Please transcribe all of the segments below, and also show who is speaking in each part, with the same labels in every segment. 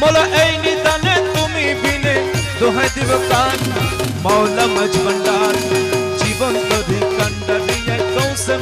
Speaker 1: मोला तुम्ही बिने दोहे दिव कान मौला मजबंडार जीवन कभी कंडनिय कौन से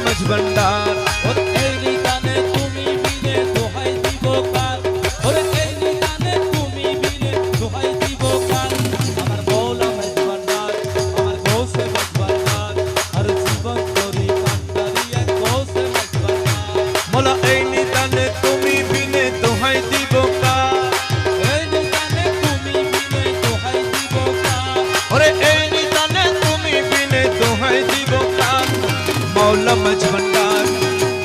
Speaker 1: मझ मझभंडार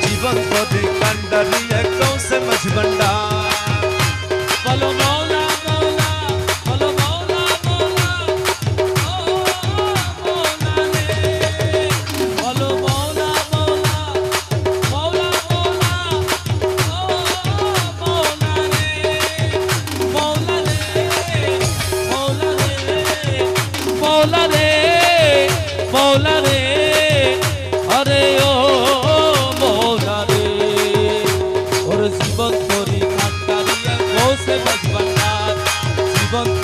Speaker 1: जीवन को तो दिखंडरिया से मझभंडार
Speaker 2: बोलो मौला मौला बोलो मौला मौला ओ मौला ने बोलो मौला मौला मौला मौला ओ मौला ने मौला ने मौला ने मौला ने मौला ने but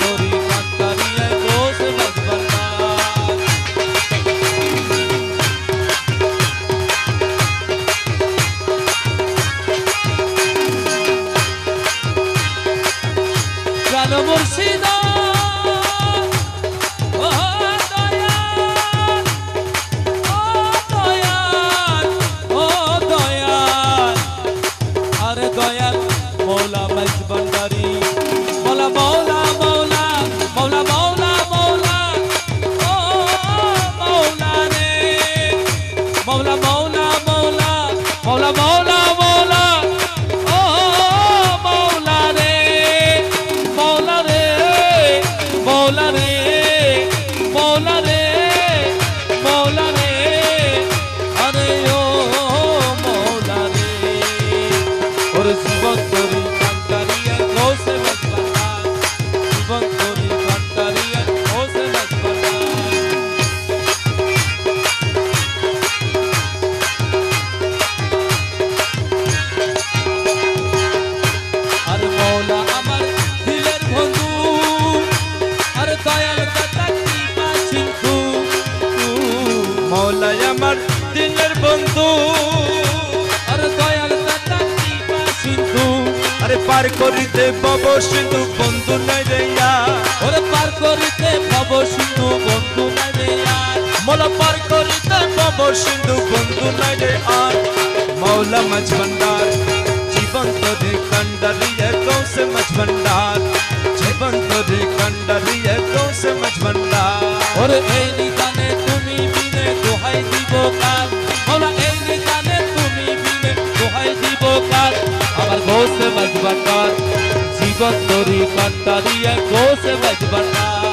Speaker 1: মৌলাই আমার দিনের বন্ধু
Speaker 2: আর দয়াল সিন্ধু
Speaker 1: আরে পার করিতে পাব সিন্ধু বন্ধু নাই রেয়া
Speaker 2: ওরে পার করিতে পাব সিন্ধু বন্ধু নাই রেয়া
Speaker 1: মোলা পার করিতে পাব সিন্ধু বন্ধু নাই রে আর মৌলা মাছ ভান্ডার জীবন তোরে কান্ডারিয়া কৌশে মাছ ভান্ডার জীবন তোরে কান্ডারিয়া কৌশে মাছ ভান্ডার
Speaker 2: ওরে এই নিকা কাল ভোলা এ নিসানে তুমি বিনা গোয়ায় জীবক আমাল বহসে বাজবন জীবন দরি কথা দিয়ে গোসে বাজবন